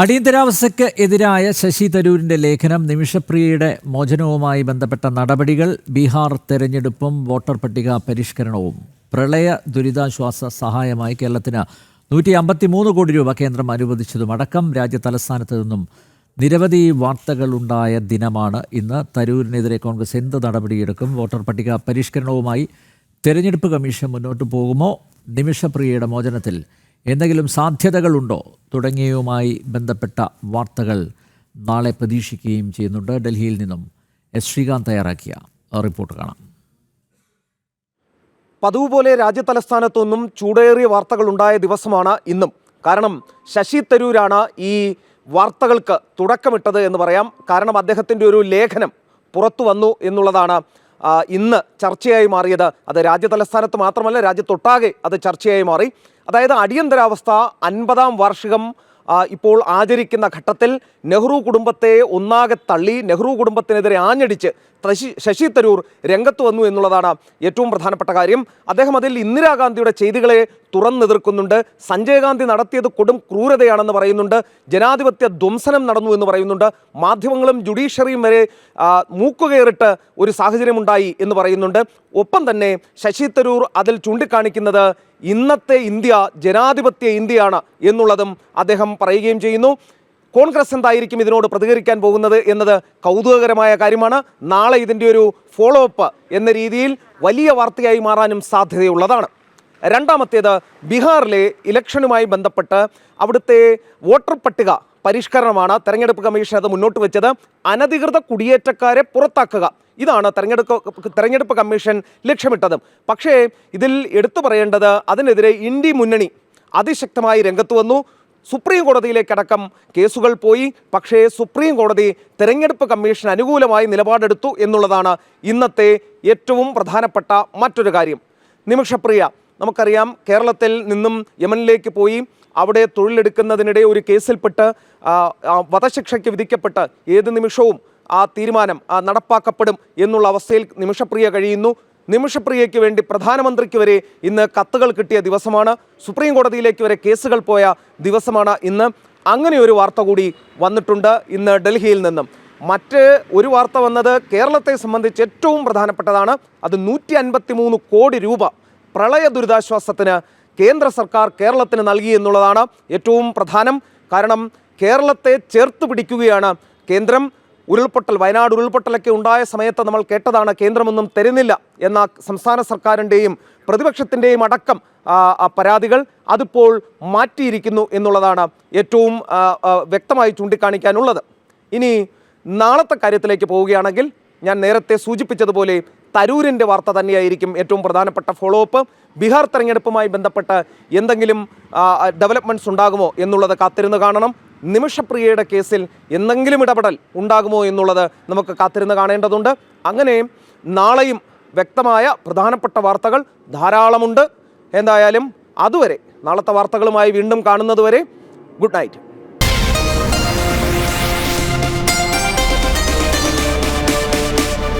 അടിയന്തരാവസ്ഥയ്ക്ക് എതിരായ ശശി തരൂരിന്റെ ലേഖനം നിമിഷപ്രിയയുടെ മോചനവുമായി ബന്ധപ്പെട്ട നടപടികൾ ബീഹാർ തെരഞ്ഞെടുപ്പും വോട്ടർ പട്ടിക പരിഷ്കരണവും. പ്രളയ ദുരിതാശ്വാസ സഹായമായി കേരളത്തിന് നൂറ്റി അമ്പത്തി മൂന്ന് കോടി രൂപ കേന്ദ്രം അനുവദിച്ചതുമടക്കം രാജ്യ തലസ്ഥാനത്ത് നിന്നും നിരവധി വാർത്തകളുണ്ടായ ദിനമാണ് ഇന്ന്. തരൂരിനെതിരെ കോൺഗ്രസ് എന്ത് നടപടിയെടുക്കും? വോട്ടർ പട്ടിക പരിഷ്കരണവുമായി തെരഞ്ഞെടുപ്പ് കമ്മീഷൻ മുന്നോട്ട് പോകുമോ? നിമിഷപ്രിയയുടെ മോചനത്തിൽ എന്തെങ്കിലും സാധ്യതകളുണ്ടോ? തുടങ്ങിയവുമായി ബന്ധപ്പെട്ട വാർത്തകൾ നാളെ പ്രതീക്ഷിക്കുകയും ചെയ്യുന്നുണ്ട്. ഡൽഹിയിൽ നിന്നും എസ് ശ്രീകാന്ത് തയ്യാറാക്കിയ റിപ്പോർട്ട് കാണാം. പതിവ് പോലെ രാജ്യതലസ്ഥാനത്തൊന്നും ചൂടേറിയ വാർത്തകൾ ഉണ്ടായ ദിവസമാണ് ഇന്നും. കാരണം ശശി തരൂരാണ് ഈ വാർത്തകൾക്ക് തുടക്കമിട്ടത് എന്ന് പറയാം. കാരണം അദ്ദേഹത്തിന്റെ ഒരു ലേഖനം പുറത്തു വന്നു എന്നുള്ളതാണ് ഇന്ന് ചർച്ചയായി മാറിയത്. അത് രാജ്യതലസ്ഥാനത്ത് മാത്രമല്ല രാജ്യത്തൊട്ടാകെ അത് ചർച്ചയായി മാറി. അതായത് അടിയന്തരാവസ്ഥ അൻപതാം വാർഷികം ഇപ്പോൾ ആചരിക്കുന്ന ഘട്ടത്തിൽ നെഹ്റു കുടുംബത്തെ ഒന്നാകെ തള്ളി നെഹ്റു കുടുംബത്തിനെതിരെ ആഞ്ഞടിച്ച് ശശി ശശി തരൂർ രംഗത്ത് വന്നു എന്നുള്ളതാണ് ഏറ്റവും പ്രധാനപ്പെട്ട കാര്യം. അദ്ദേഹം അതിൽ ഇന്ദിരാഗാന്ധിയുടെ ചെയ്തികളെ തുറന്നെതിർക്കുന്നുണ്ട് സഞ്ജയ് ഗാന്ധി നടത്തിയത് കൊടും ക്രൂരതയാണെന്ന് പറയുന്നുണ്ട്. ജനാധിപത്യ ധ്വംസനം നടന്നു എന്ന് പറയുന്നുണ്ട്. മാധ്യമങ്ങളും ജുഡീഷ്യറിയും വരെ മൂക്കുകയറിട്ട് ഒരു സാഹചര്യമുണ്ടായി എന്ന് പറയുന്നുണ്ട്. ഒപ്പം തന്നെ ശശി തരൂർ അതിൽ ചൂണ്ടിക്കാണിക്കുന്നത് ഇന്നത്തെ ഇന്ത്യ ജനാധിപത്യ ഇന്ത്യയാണ് എന്നുള്ളതും അദ്ദേഹം പറയുകയും ചെയ്യുന്നു. കോൺഗ്രസ് എന്തായിരിക്കും ഇതിനോട് പ്രതികരിക്കാൻ പോകുന്നത് എന്നത് കൗതുകകരമായ കാര്യമാണ്. നാളെ ഇതിന്റെ ഒരു ഫോളോ അപ്പ് എന്ന രീതിയിൽ വലിയ വാർത്തയായി മാറാനും സാധ്യതയുള്ളതാണ്. രണ്ടാമത്തേത് ബീഹാറിലെ ഇലക്ഷനുമായി ബന്ധപ്പെട്ട് അവിടുത്തെ വോട്ടർ പട്ടിക പരിഷ്കരണമാണ് തെരഞ്ഞെടുപ്പ് കമ്മീഷൻ അത് മുന്നോട്ട് വെച്ചത്. അനധികൃത കുടിയേറ്റക്കാരെ പുറത്താക്കുക. ഇതാണ് തെരഞ്ഞെടുപ്പ് തെരഞ്ഞെടുപ്പ് കമ്മീഷൻ ലക്ഷ്യമിട്ടത്. പക്ഷേ ഇതിൽ എടുത്തു പറയേണ്ടത് അതിനെതിരെ ഇന്ത്യ മുന്നണി അതിശക്തമായി രംഗത്ത് വന്നു. സുപ്രീം കോടതിയിലേക്കടക്കം കേസുകൾ പോയി. പക്ഷേ സുപ്രീം കോടതി തെരഞ്ഞെടുപ്പ് കമ്മീഷൻ അനുകൂലമായി നിലപാടെടുത്തു എന്നുള്ളതാണ് ഇന്നത്തെ ഏറ്റവും പ്രധാനപ്പെട്ട മറ്റൊരു കാര്യം. നിമിഷപ്രിയ നമുക്കറിയാം കേരളത്തിൽ നിന്നും യമനിലേക്ക് പോയി. അവിടെ തൊഴിലെടുക്കുന്നതിനിടെ ഒരു കേസിൽപ്പെട്ട് വധശിക്ഷയ്ക്ക് വിധിക്കപ്പെട്ട് ഏത് നിമിഷവും ആ തീരുമാനം നടപ്പാക്കപ്പെടും എന്നുള്ള അവസ്ഥയിൽ നിമിഷപ്രിയ കഴിയുന്നു. നിമിഷപ്രിയയ്ക്ക് വേണ്ടി പ്രധാനമന്ത്രിക്ക് വരെ ഇന്ന് കത്തുകൾ കിട്ടിയ ദിവസമാണ്. സുപ്രീം കോടതിയിലേക്ക് വരെ കേസുകൾ പോയ ദിവസമാണ് ഇന്ന്. അങ്ങനെ ഒരു വാർത്ത കൂടി വന്നിട്ടുണ്ട് ഇന്ന് ഡൽഹിയിൽ നിന്നും. മറ്റ് ഒരു വാർത്ത വന്നത് കേരളത്തെ സംബന്ധിച്ച് ഏറ്റവും പ്രധാനപ്പെട്ടതാണ്. അത് നൂറ്റി കോടി രൂപ പ്രളയ ദുരിതാശ്വാസത്തിന് കേന്ദ്ര സർക്കാർ കേരളത്തിന് നൽകി എന്നുള്ളതാണ് ഏറ്റവും പ്രധാനം. കാരണം കേരളത്തെ ചേർത്ത് പിടിക്കുകയാണ് കേന്ദ്രം. ഉരുൾപൊട്ടൽ വയനാട് ഉരുൾപൊട്ടലൊക്കെ ഉണ്ടായ സമയത്ത് നമ്മൾ കേട്ടതാണ് കേന്ദ്രമൊന്നും തരുന്നില്ല എന്ന സംസ്ഥാന സർക്കാരിന്റെയും പ്രതിപക്ഷത്തിന്റെയും അടക്കം പരാതികൾ അതിപ്പോൾ മാറ്റിയിരിക്കുന്നു എന്നുള്ളതാണ് ഏറ്റവും വ്യക്തമായി ചൂണ്ടിക്കാണിക്കാനുള്ളത്. ഇനി നാളത്തെ കാര്യത്തിലേക്ക് പോവുകയാണെങ്കിൽ ഞാൻ നേരത്തെ സൂചിപ്പിച്ചതുപോലെ തരൂരിന്റെ വാർത്ത തന്നെയായിരിക്കും ഏറ്റവും പ്രധാനപ്പെട്ട ഫോളോ അപ്പ് ബീഹാർ തെരഞ്ഞെടുപ്പുമായി ബന്ധപ്പെട്ട് എന്തെങ്കിലും ഡെവലപ്മെന്റ്സ് ഉണ്ടാകുമോ എന്നുള്ളത് കാത്തിരുന്ന് കാണണം. നിമിഷപ്രിയയുടെ കേസിൽ എന്തെങ്കിലും ഇടപെടൽ ഉണ്ടാകുമോ എന്നുള്ളത് നമുക്ക് കാത്തിരുന്ന് കാണേണ്ടതുണ്ട്. അങ്ങനെ നാളെയും വ്യക്തമായ പ്രധാനപ്പെട്ട വാർത്തകൾ ധാരാളമുണ്ട്. എന്തായാലും അതുവരെ നാളത്തെ വാർത്തകളുമായി വീണ്ടും കാണുന്നതുവരെ ഗുഡ് നൈറ്റ്.